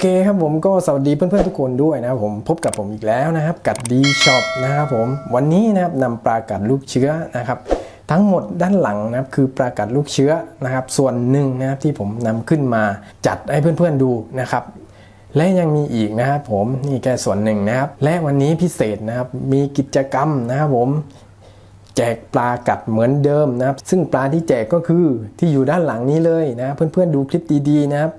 เคครับผมก็สวัสดีเพื่อนๆทุกคนด้วยนะครับผมพบกับผมอีกแล้วนะครับ กัดดีช็อปนะครับผมวันนี้นะครับนำปลากัดลูกเชื้อนะครับ ทั้งหมดด้านหลังนะครับคือปลากัดลูกเชื้อนะครับ ส่วนหนึ่งนะครับที่ผมนำขึ้นมาจัดให้เพื่อนๆดูนะครับ และยังมีอีกนะครับผมนี่แค่ส่วนหนึ่งนะครับ และวันนี้พิเศษนะครับมีกิจกรรมนะครับผมแจกปลากัดเหมือนเดิมนะครับ ซึ่งปลาที่แจกก็คือที่อยู่ด้านหลังนี้เลยนะ เพื่อนๆดูคลิปดีๆนะครับ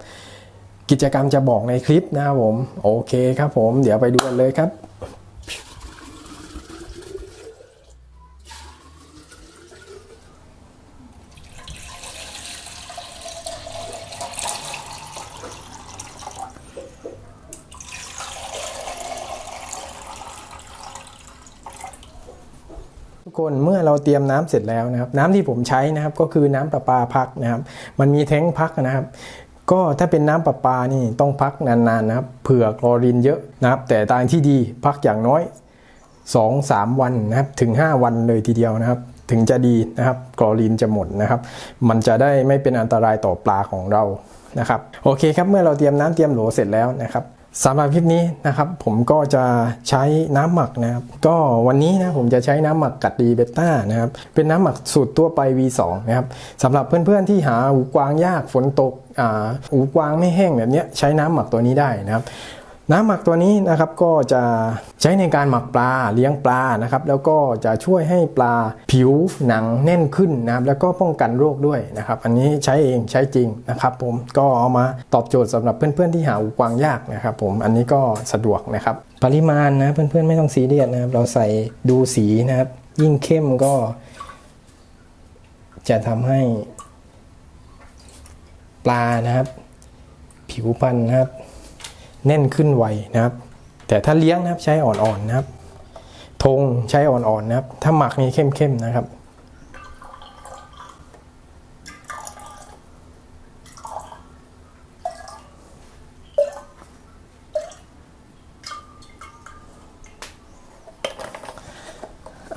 กิจกรรมจะบอกในคลิปนะครับผม โอเคครับผม เดี๋ยวไปดูกันเลยครับทุกคนเมื่อเราเตรียมน้ำเสร็จแล้วนะครับ น้ำที่ผมใช้นะครับก็คือน้ำประปาพักนะครับ มันมีแท้งพักนะครับ ก็ถ้าเป็นน้ำประปานี่ต้องพักนานๆนะครับเผื่อคลอรินเยอะนะครับ แต่ทางที่ดีพักอย่างน้อย 2-3 วันนะครับถึง 5 วันเลยทีเดียวนะครับ ถึงจะดีนะครับคลอรินจะหมดนะครับ มันจะได้ไม่เป็นอันตรายต่อปลาของเรานะครับโอเคครับเมื่อเราเตรียมน้ำเตรียมโหลเสร็จแล้วนะครับ สำหรับคลิปนี้นะครับผมก็จะใช้น้ำหมักนะครับ ก็วันนี้นะผมจะใช้น้ำหมักกัดดีเบต้านะครับเป็นน้ำหมักสูตรตัวไป V2 นะครับสำหรับเพื่อนๆที่หาหูกวางยากฝนตกอ่าหูกวางไม่แห้งแบบเนี้ยใช้น้ำหมักตัวนี้ได้นะครับ น้ำหมักตัวนี้นะครับก็จะใช้ในการหมักปลาเลี้ยงปลานะครับแล้วก็จะช่วยให้ปลาผิวหนังแน่นขึ้นนะครับแล้วก็ป้องกันโรคด้วยนะครับ อันนี้ใช้เองใช้จริงนะครับ ผมก็เอามาตอบโจทย์สำหรับเพื่อนๆที่หาอูกวางยากนะครับ ผมอันนี้ก็สะดวกนะครับ ปริมาณนะเพื่อนๆไม่ต้องซีเรียสนะครับ เราใส่ดูสีนะครับ ยิ่งเข้มก็ จะทำให้ปลานะครับ ผิวพรรณนะครับ แน่นขึ้นไวนะครับ แต่ถ้าเลี้ยงนะครับใช้อ่อนๆนะครับธงใช้อ่อนๆนะครับ ถ้าหมักนี่เข้มๆนะครับ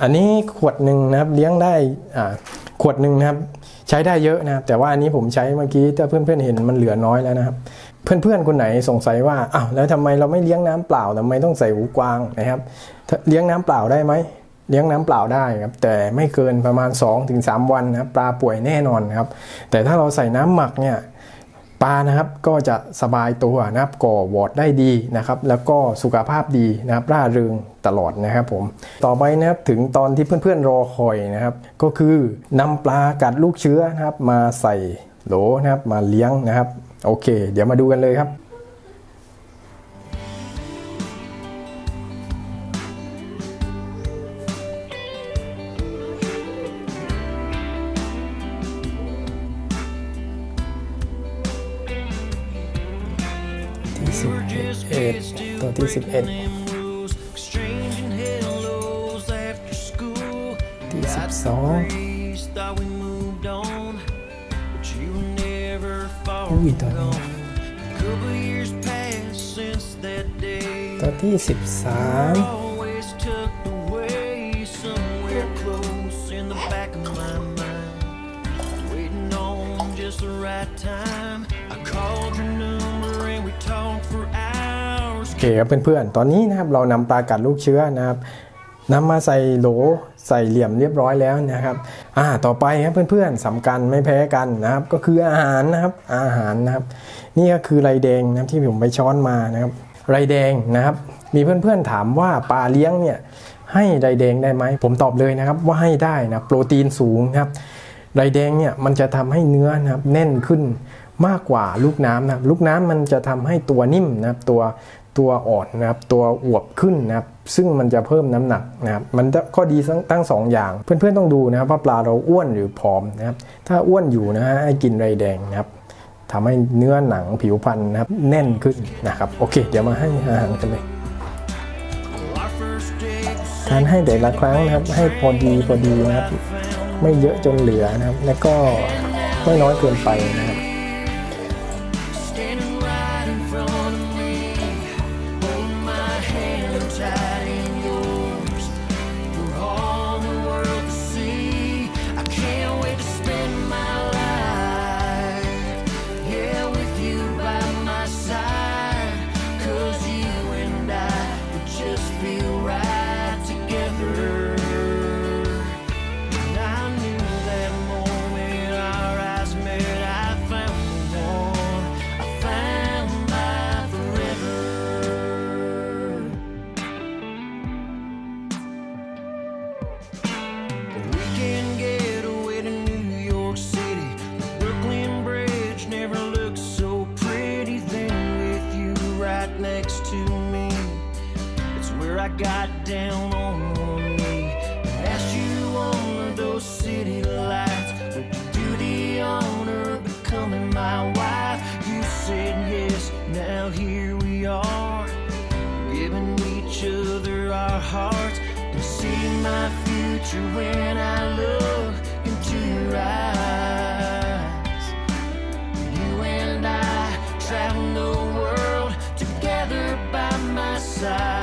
อันนี้ขวดหนึ่งนะครับเลี้ยงได้อ่าขวดหนึ่งนะครับ ใช้ได้เยอะนะครับ แต่ว่าอันนี้ผมใช้เมื่อกี้ถ้าเพื่อนๆเห็นมันเหลือน้อยแล้วนะครับ เพื่อนๆคนไหนสงสัยว่าอ้าวแล้วทำไมเราไม่เลี้ยงน้ำเปล่าทำไมต้องใส่หูกวางนะครับ เลี้ยงน้ำเปล่าได้ไหมเลี้ยงน้ำเปล่าได้ครับแต่ไม่เกินประมาณ 2-3 วันนะปลาป่วยแน่นอนครับ แต่ถ้าเราใส่น้ำหมักเนี่ยปลานะครับก็จะสบายตัวนะครับก่อวอดได้ดีนะครับ แล้วก็สุขภาพดีนะครับร่าเริงตลอดนะครับผมต่อไปนะครับถึงตอนที่เพื่อนๆรอคอยนะครับ ก็คือนำปลากัดลูกเชื้อนะครับมาใส่โหลนะครับมาเลี้ยงนะครับ โอเค เดี๋ยวมาดูกันเลยครับที่11ตัวที่ 11ที่12 right time. I called your number and we talked for hours. โอเคครับเพื่อนๆ ตอนนี้นะครับเรานำปลากัดลูกเชื้อนะครับ นำมาใส่โหลใส่เหลี่ยมเรียบร้อยแล้วนะครับ อ่า ต่อไปครับเพื่อนๆสำคัญไม่แพ้กันนะครับ ก็คืออาหารนะครับ อาหารนะครับ นี่ก็คือไรแดงนะครับที่ผมไปช้อนมานะครับ ไรแดงนะครับ มีเพื่อนๆถามว่าปลาเลี้ยงเนี่ยให้ไรแดงได้ไหม ผมตอบเลยนะครับว่าให้ได้นะโปรตีนสูงนะครับ ไรแดงเนี่ยมันจะทำให้เนื้อนะครับแน่นขึ้นมากกว่าลูกน้ำนะครับ ลูกน้ำมันจะทำให้ตัวนิ่มนะครับตัวตัวอ่อนนะครับตัวอวบขึ้นนะครับ ซึ่งมันจะเพิ่มน้ำหนักนะครับมันจะข้อดีตั้งสองอย่าง เพื่อนๆต้องดูนะครับว่าปลาเราอ้วนหรือผอมนะครับถ้าอ้วนอยู่นะฮะให้กินไรแดงนะครับทำให้เนื้อหนังผิวพรรณนะครับแน่นขึ้นนะครับโอเค เดี๋ยวมาให้อาหารกันเลยการให้แต่ละครั้งนะครับให้พอดีพอดีนะครับ ไม่เยอะจนเหลือนะครับ และก็ไม่น้อยเกินไปนะครับ I got down on one knee and asked you under those city lights, would you do the honor of becoming my wife? You said yes, now here we are, giving each other our hearts and see my future when I look into your eyes. You and I travel the world together by my side.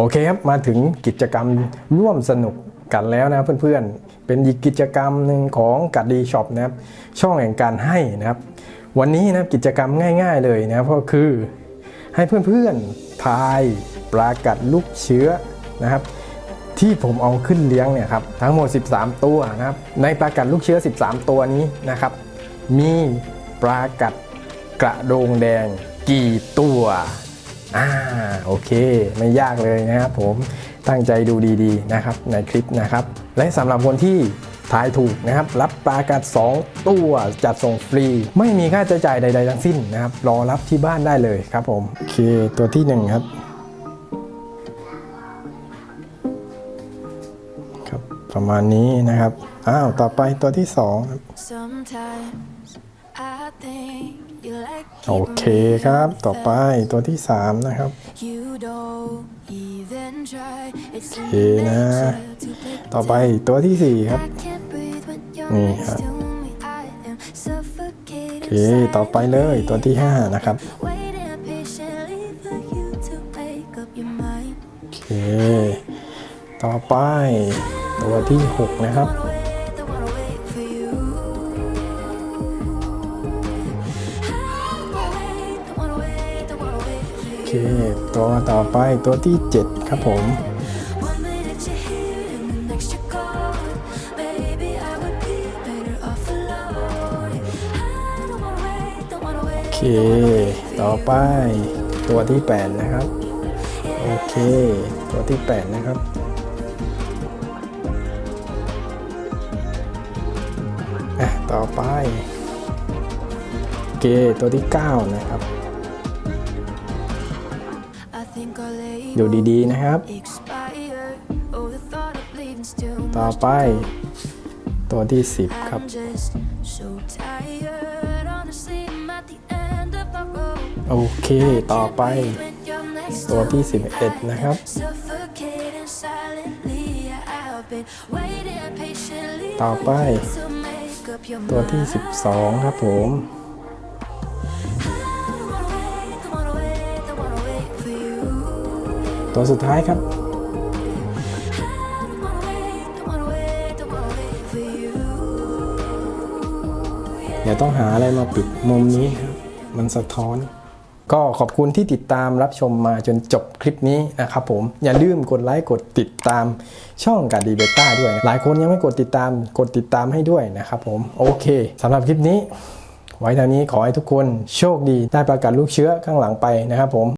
โอเคครับ มาถึงกิจกรรมร่วมสนุกกันแล้วนะเพื่อนๆ เป็นอีกกิจกรรมหนึ่งของกัดดีช็อปนะครับ ช่องแห่งการให้นะครับ วันนี้นะกิจกรรมง่าย ๆเลยนะครับก็คือให้เพื่อนๆทายปลากัดลูกเชื้อนะครับ ที่ผมเอาขึ้นเลี้ยงเนี่ยครับทั้งหมด 13 ตัวนะครับ ในปลากัดลูกเชื้อ 13 ตัวนี้นะครับ มีปลากัดกระโดงแดงกี่ตัว อ่าโอเค ไม่ยากเลยนะครับผมตั้งใจดูดีๆนะครับในคลิปนะครับ และสำหรับคนที่ทายถูกนะครับ รับปลากัด 2 ตัวจัดส่งฟรี ไม่มีค่าใช้จ่ายใด ๆ ทั้งสิ้นนะครับ รอรับที่บ้านได้เลยครับผม โอเค ตัวที่หนึ่งครับ ครับ ประมาณนี้นะครับ อ้าว ต่อไปตัวที่สองครับ โอเคครับ ต่อไปตัวที่ 3 นะครับโอเคนะ ต่อไปตัวที่ 4 ครับ นี่ครับโอเค ต่อไปเลยตัวที่ 5 นะครับโอเค ต่อไปตัวที่ 6 นะครับ ค ตัวต่อไปตัวที่ 7 ครับผมโอเค ต่อไปตัวที่ 8 นะครับ โอเค ตัวที่ 8 นะครับอะต่อไปโอเคตัวที่ 9 นะครับ อยู่ดีๆนะครับ ต่อไป ตัวที่ 10 ครับ โอเค ต่อไป ตัวที่ 11 นะครับ ต่อไป ตัวที่ 12 ครับผม ตัวสุดท้ายครับ เดี๋ยวต้องหาอะไรมาปิดมุมนี้ครับ มันสะท้อน ก็ขอบคุณที่ติดตามรับชมมาจนจบคลิปนี้นะครับผม อย่าลืมกดไลค์กดติดตามช่องการดีเบต้าด้วย หลายคนยังไม่กดติดตามกดติดตามให้ด้วยนะครับผม โอเคสำหรับคลิปนี้ ไว้เท่านี้ขอให้ทุกคนโชคดีได้ประกาศลูกเชื้อข้างหลังไปนะครับผม